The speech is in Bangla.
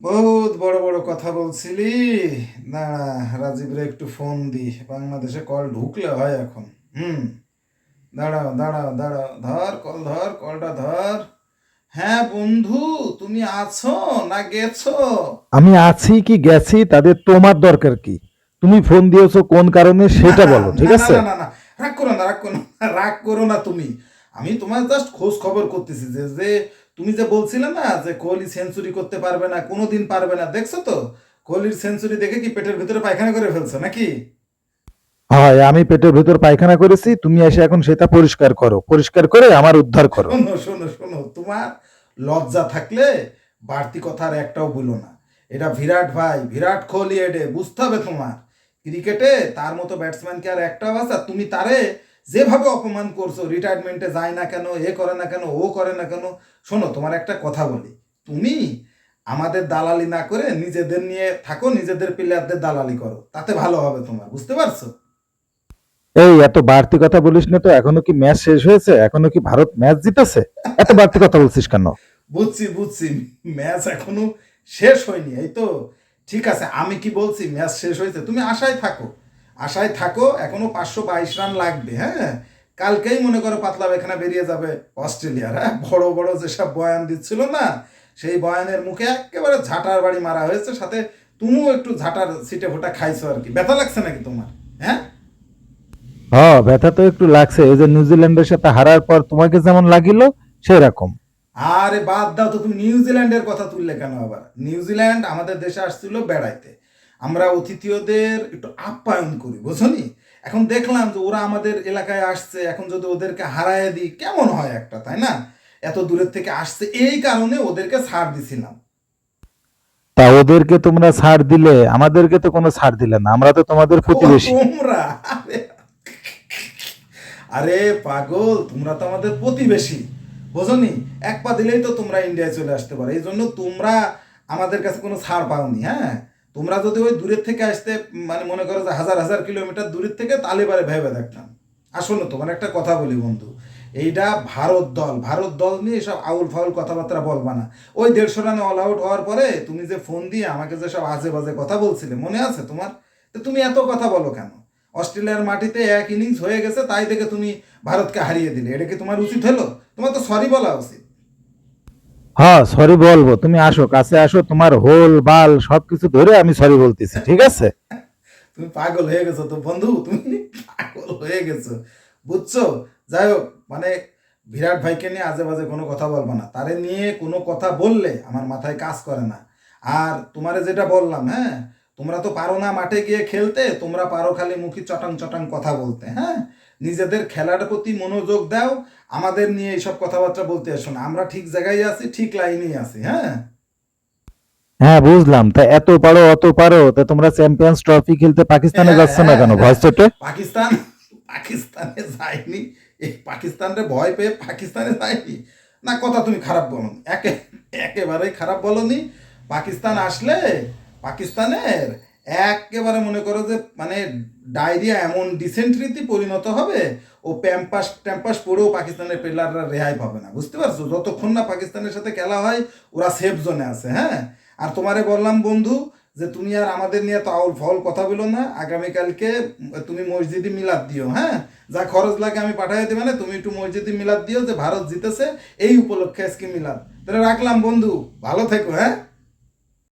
বহুত বড় বড় কথা বলছিলি। না রাজীবরে একটু ফোন দি। বাংলাদেশে কল ঢুকলে হয় এখন। হুম। দাঁড়াও দাঁড়াও দাঁড়াও। ধর কল ধর কলটা ধর। হ্যাঁ বন্ধু তুমি আছো না গেছো? আমি আছি কি গেছি তাদের তোমার দরকার কি? তুমি ফোন দিয়েছ কোন কারণে সেটা বলো ঠিক আছে? না না না রাগ করো না রাগ করো না রাগ করো না তুমি। আমি তোমার জাস্ট খোঁজ খবর করতেছি যে যে তুমি যে বলছিলে না যে কোহলি সেঞ্চুরি করতে পারবে না কোনোদিন পারবে না দেখছ তো? কোহলির সেঞ্চুরি দেখে কি পেটের ভিতরে পায়খানা করে ফেলছো নাকি? হয় আমি পেটের ভিতর পায়খানা করেছি তুমি এসে এখন সেটা পরিষ্কার করো পরিষ্কার করে আমার উদ্ধার করো। শোনো শোনো শোনো তোমার লজ্জা থাকলে বাড়তি কথা আর একটাও বলো না। এটা বিরাট ভাই বিরাট কোহলি এডে বুঝতে হবে তোমার। ক্রিকেটে তার মতো ব্যাটসম্যানকে আর একটাও আছে তুমি তারে যেভাবে অপমান করছ রিটায়ারমেন্টে যায় না কেন এ করে না কেন ও করে না কেন শোনো তোমার একটা কথা বলি। তুমি আমাদের দালালি না করে নিজেদের নিয়ে থাকো নিজেদের প্লেয়ারদের দালালি করো তাতে ভালো হবে তোমার বুঝতে পারছ? এই এত বাড়তি কথা বলিস না তো এখনও কি ম্যাচ শেষ হয়েছে? এখনও কি ভারত ম্যাচ জিতেছে? এত বাড়তি কথা বলছিস কেন? বুঝছি বুঝছি ম্যাচ এখনও শেষ হয়নি এই তো ঠিক আছে আমি কি বলছি ম্যাচ শেষ হয়েছে তুমি আশায় থাকো। আশায় থাকো এখনও পাঁচশো বাইশ রান লাগবে হ্যাঁ? কালকেই মনে করো পাতলা এখানে বেরিয়ে যাবে অস্ট্রেলিয়ার হ্যাঁ? বড় বড় যেসব বয়ান দিচ্ছিল না সেই বয়ানের মুখে একেবারে ঝাঁটার বাড়ি মারা হয়েছে সাথে তুমিও একটু ঝাঁটার সিটে ফোটা খাইছো আর কি। ব্যথা লাগছে নাকি তোমার হ্যাঁ? হ্যাঁ ব্যথা তো একটু লাগছে এই যে নিউজিল্যান্ডের সাথে হারার পর তোমাকে যেমন লাগিল সেরকম। আরে বাদ দাও তো তুমি নিউজিল্যান্ডের কথা তুললে কেন আবার? নিউজিল্যান্ড আমাদের দেশে আসছিল বেড়াইতে। আমরা অতিথিয়দের একটু আপ্যায়ন করি বুঝনি? এখন দেখলাম যে ওরা আমাদের এলাকায় আসছে এখন যদি ওদেরকে হারায় দিই কেমন হয় একটা তাই না? এত দূরের থেকে আসছে এই কারণে ওদেরকে ছাড় দিছিলাম। তা ওদেরকে তোমরা ছাড় দিলে আমাদেরকে তো কোনো ছাড় দিলে না আমরা তো তোমাদের প্রতিবেশী। তোমরা আরে পাগল তোমরা তো আমাদের প্রতিবেশী বোঝনি? এক পা দিলেই তো তোমরা ইন্ডিয়ায় চলে আসতে পারো এই জন্য তোমরা আমাদের কাছে কোনো ছাড় পাওনি হ্যাঁ? তোমরা যদি ওই দূরের থেকে আসতে মানে মনে করো যে হাজার হাজার কিলোমিটার দূরের থেকে তাহলে এবারে ভেবে দেখতাম। আসলে তোমার একটা কথা বলি বন্ধু এইটা ভারত দল ভারত দল নিয়ে এসব আউল ফাউল কথাবার্তা বলবা না। ওই দেড়শো রানে অল আউট হওয়ার পরে তুমি যে ফোন দিয়ে আমাকে যে সব আজে বাজে কথা বলছিলে, মনে আছে তোমার? তো তুমি এত কথা বলো কেন? অস্ট্রেলিয়ার মাটিতে এক ইনিংস হয়ে গেছে, তাই থেকে তুমি ভারতকে হারিয়ে দিলে। এটা কি তোমার উচিত হলো? তোমার তো সরি বলা উচিত। হ্যাঁ সরি বলব। তুমি আসো, কাছে আসো, তোমার হোল, বাল সবকিছু ধরে আমি সরি বলতেছি, ঠিক আছে? তুমি পাগল হয়ে গেছো তো বন্ধু, তুমি পাগল হয়ে গেছো। বুঝছ? যাই হোক মানে বিরাট ভাইকে নিয়ে আজে বাজে কোনো কথা বলব না। তারে নিয়ে কোনো কথা বললে আমার মাথায় কাজ করে না। আর তোমারে যেটা বললাম হ্যাঁ তোমরা তো পারো না মাঠে গিয়ে খেলতে, তোমরা পারো খালি মুখী চটাং চটাং কথা বলতে হ্যাঁ? নিজেদের খেলার প্রতি মনোযোগ দাও আমাদের নিয়ে এইসব কথাবার্তা বলতে এসো না। আমরা ঠিক জায়গায় আছি ঠিক লাইনেই আছি হ্যাঁ? হ্যাঁ বুঝলাম। তা এত পারো অত পারো তা তোমরা চ্যাম্পিয়ন্স ট্রফি খেলতে পাকিস্তানে যাচ্ছ না কেন? ভয়েস চটে? পাকিস্তান পাকিস্তানে যায়নি। এই পাকিস্তানরে ভয় পেয়ে পাকিস্তানে যায়নি? না কথা তুমি খারাপ বলো একে একেবারে খারাপ বলনি পাকিস্তান আসলে পাকিস্তানের একেবারে মনে করো যে মানে ডায়রিয়া এমন ডিসেন্ট্রিতে পরিণত হবে, ও প্যাম্পাস ট্যাম্পাস পড়েও পাকিস্তানের প্লেয়াররা রেহাই পাবে না। বুঝতে পারছ? যতক্ষণ না পাকিস্তানের সাথে খেলা হয়, ওরা সেফ জোনে আছে হ্যাঁ? আর তোমারে বললাম, বন্ধু, যে তুমি আর আমাদের নিয়ে তো আউল ফাউল কথা বলো না, আগামীকালকে তুমি মসজিদে মিলাদ দিও হ্যাঁ? যা খরচ লাগে আমি পাঠাই দেবে না তুমি একটু মসজিদে মিলাদ দিও যে ভারত জিতেছে, এই উপলক্ষে আজকে মিলাদ। তাহলে রাখলাম, বন্ধু, ভালো থেকো হ্যাঁ?